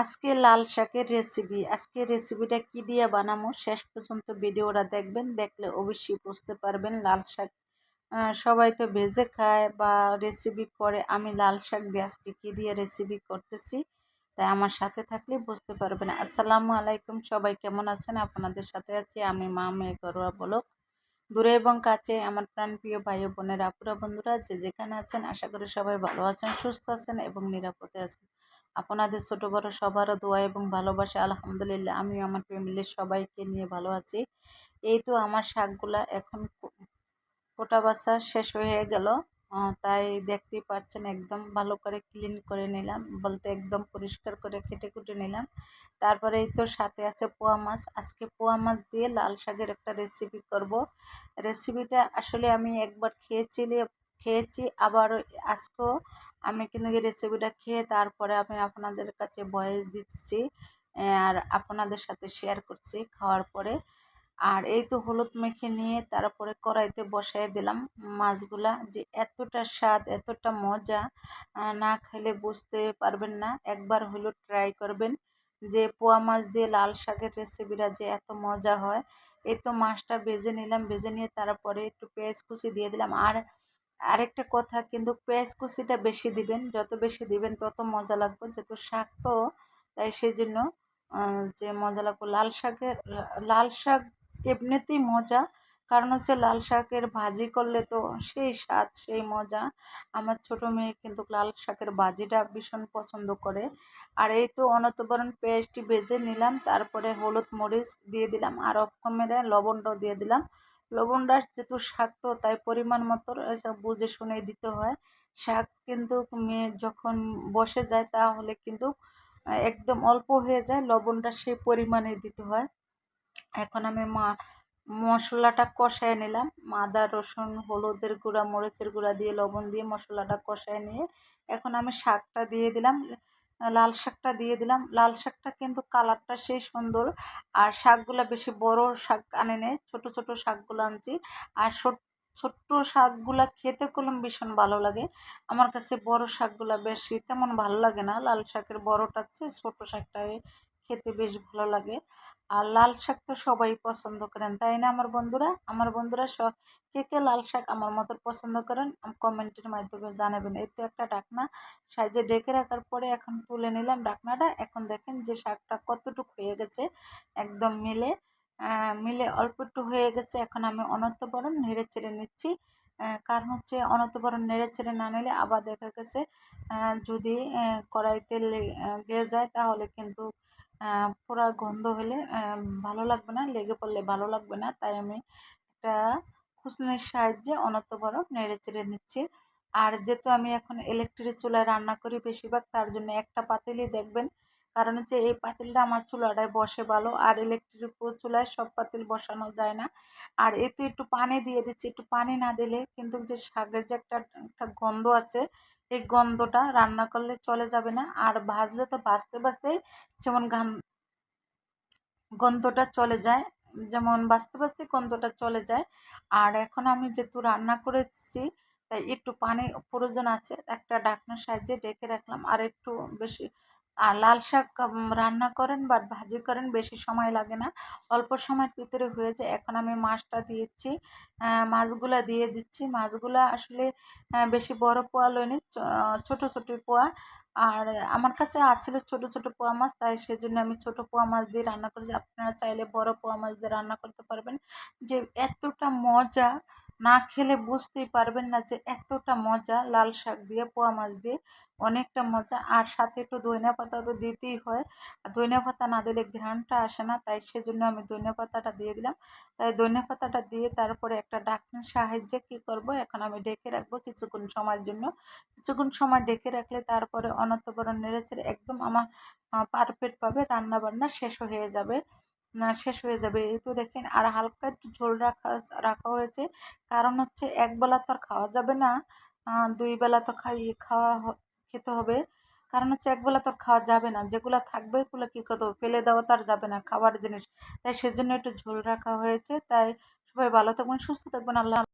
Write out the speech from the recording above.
আজকে লাল শাকের রেসিপি আজকে রেসিপিটা কি দিয়ে বানাবো শেষ পর্যন্ত ভিডিওটা দেখবেন, দেখলে অবশ্যই বুঝতে পারবেন লাল শাক সবাই তো ভেজে খায় বা রেসিপি করে, আমি লাল শাক দিয়ে আজকে কী দিয়ে রেসিপি করতেছি, তাই আমার সাথে থাকলে বুঝতে পারবেন। আসসালামু আলাইকুম, সবাই কেমন আছেন? আপনাদের সাথে আছি আমি মা মেয়ে ঘরোয়া বলক দূরে এবং কাছে আমার প্রাণপ্রিয় ভাই বোনের আপুরা বন্ধুরা, যে যেখানে আছেন, আশা করি সবাই ভালো আছেন, সুস্থ আছেন এবং নিরাপদে আছেন। আপনাদের ছোট বড় সবারও দোয়া এবং ভালোবাসা, আলহামদুলিল্লাহ আমি আমার ফ্যামিলির সবাইকে নিয়ে ভালো আছি। এই তো আমার শাকগুলা এখন কোটা বাছা শেষ হয়ে গেল। তাই দেখতেই পাচ্ছেন একদম ভালো করে ক্লিন করে নিলাম, বলতে একদম পরিষ্কার করে কেটে কুটে নিলাম। তারপরে এই তো সাথে আছে পোয়া মাছ। আজকে পোয়া মাছ দিয়ে লাল শাকের একটা রেসিপি করব। রেসিপিটা আসলে আমি একবার খেয়েছি খেয়েছি। আবার আজকেও আমি কিন্তু এই রেসিপিটা খেয়ে তারপরে আমি আপনাদের কাছে ভয়েস দিচ্ছি আর আপনাদের সাথে শেয়ার করছি খাওয়ার পরে। আর এই তো হলুদ মেখে নিয়ে তারপরে কড়াইতে বসাই দিলাম মাছগুলা। যে এতটা স্বাদ, এতটা মজা না খেলে বুঝতে পারবেন না। একবার হলো ট্রাই করবেন। যে পোয়া মাছ দিয়ে লাল শাকের রেসিপিটা যে এত মজা হয়, এই তো মাছটা ভেজে নিলাম, ভেজে নিয়ে তারপরে একটু পেঁয়াজ কুচি দিয়ে দিলাম। আর আরেকটা কথা, কিন্তু পেঁয়াজ কুচিটা বেশি দিবেন, যত বেশি দিবেন তত মজা লাগবে। যেহেতু শাক তো, তাই সেই জন্য যে মজা লাগবে, লাল শাকের, লাল শাক এমনিতেই মজা, কারণ হচ্ছে লাল শাকের ভাজি করলে তো সেই স্বাদ, সেই মজা। আমার ছোট মেয়ে কিন্তু লাল শাকের ভাজিটা ভীষণ পছন্দ করে। আর এই তো অনতবরণ পেঁয়াজটি ভেজে নিলাম, তারপরে হলুদ মরিচ দিয়ে দিলাম, আর অক্ষমেরা লবণটাও দিয়ে দিলাম। লবণটা যেহেতু শাক, তো তাই পরিমাণ মতো বুঝে শুনে দিতে হয়। শাক কিন্তু যখন বসে যায় তাহলে কিন্তু একদম অল্প হয়ে যায়, লবণটা সেই পরিমাণে দিতে হয়। এখন আমি মা, মশলাটা কষায় নিলাম। আদা, রসুন, হলুদের গুঁড়া, মরিচের গুঁড়া দিয়ে লবণ দিয়ে মশলাটা কষায় নিয়ে এখন আমি শাকটা দিয়ে দিলাম। লাল শাকটা দিয়ে দিলাম। লাল শাকটা কিন্তু কালারটা সেই সুন্দর। আর শাকগুলো বেশি বড় শাক আনে নে ছোটো ছোটো শাকগুলো আনছি। আর ছোট্ট শাকগুলো খেতে করলাম ভীষণ ভালো লাগে। আমার কাছে বড় শাকগুলো বেশি তেমন ভালো লাগে না। লাল শাকের বড়টা চেয়ে ছোটো শাকটাই খেতে বেশ ভালো লাগে। আর লাল শাক তো সবাই পছন্দ করেন, তাই না আমার বন্ধুরা? আমার বন্ধুরা সব কে কে লাল শাক আমার মতো পছন্দ করেন কমেন্টের মাধ্যমে জানাবেন। এই তো একটা ডাকনা, সাইজে ডেকে রাখার পরে এখন তুলে নিলাম ডাকনাটা। এখন দেখেন যে শাকটা কতটুকু হয়ে গেছে, একদম মিলে মিলে অল্প একটু হয়ে গেছে। এখন আমি অনন্তবরণ নেড়ে চেড়ে নিচ্ছি। কারণ হচ্ছে অনন্তবরণ নেড়ে চেড়ে না নিলে আবার দেখা গেছে যদি কড়াইতে লেগে যায় তাহলে কিন্তু পোড়া গন্ধ হলে ভালো লাগবে না, লেগে পড়লে ভালো লাগবে না। তাই আমি একটা খুসনির সাহায্যে অনন্তবরণ নেড়ে চেড়ে নিচ্ছি। আর যেহেতু আমি এখন ইলেকট্রিক চুলায় রান্না করি বেশিরভাগ, তার জন্য একটা পাতিলই দেখবেন। কারণ হচ্ছে এই পাতিলটা আমার চুলাটায় বসে ভালো, আর ইলেকট্রিক চুলায় সব পাতিল বসানো যায় না। আর এতে একটু পানি দিয়ে দিচ্ছি, একটু পানি না দিলে কিন্তু যে শাকের যে একটা একটা গন্ধ আছে, এই গন্ধটা রান্না করলে চলে যাবে না। আর ভাজলে তো ভাজতে ভাজতেই যেমন গান গন্ধটা চলে যায়, যেমন বাঁচতে বাঁচতে গন্ধটা চলে যায়। আর এখন আমি যেহেতু রান্না করেছি তাই একটু পানি প্রয়োজন আছে, একটা ঢাকনার সাহায্যে ডেকে রাখলাম। আর একটু বেশি আর লাল শাক রান্না করেন বা ভাজি করেন বেশি সময় লাগে না। অল্প সময়ের ভিতরে হয়ে যায়। এখন আমি মাছটা দিয়েছি মাছগুলা দিয়ে দিচ্ছি। মাছগুলা আসলে বেশি বড় পোয়া লইনি ছোট ছোট পোয়া। আর আমার কাছে আছিল ছোট ছোট পোয়া মাছ, তাই সেজন্য আমি ছোট পোয়া মাছ দিয়ে রান্না করেছি। আপনারা চাইলে বড় পোয়া মাছ দিয়ে রান্না করতে পারবেন। যে এতটা মজা না খেলে বুঝতেই পারবেন না যে এতটা মজা লাল শাক দিয়ে, পোয়া মাছ দিয়ে অনেকটা মজা। আর সাথে একটু ধনিয়া পাতা তো দিতেই হয়। আর ধনিয়া পাতা না দিলে ঘ্রাণটা আসে না, তাই সেজন্য আমি ধনিয়া পাতাটা দিয়ে দিলাম। তাই ধনিয়া পাতাটা দিয়ে তারপরে একটা ডাকনার সাহায্যে কী করব? এখন আমি ডেকে রাখব কিছুক্ষণ সময়ের জন্য। কিছুক্ষণ সময় ডেকে রাখলে তারপরে অনন্তবরণ নেড়েচেড়ে একদম আমার পারফেক্টভাবে রান্না বান্না শেষ হয়ে যাবে। শেষ হয়ে যাবে। এই তো দেখেন, আর হালকা একটু ঝোল রাখা রাখা হয়েছে। কারণ হচ্ছে একবেলা তো আর খাওয়া যাবে না দুই বেলা তো খাইয়ে খাওয়া খেতে হবে। কারণ হচ্ছে একবেলা তো আর খাওয়া যাবে না। যেগুলো থাকবে ওগুলো কী করতে ফেলে দেওয়া তো আর যাবে না, খাবার জিনিস। তাই সেজন্য একটু ঝোল রাখা হয়েছে। তাই সবাই ভালো থাকবেন, সুস্থ থাকবেন। আল্লাহ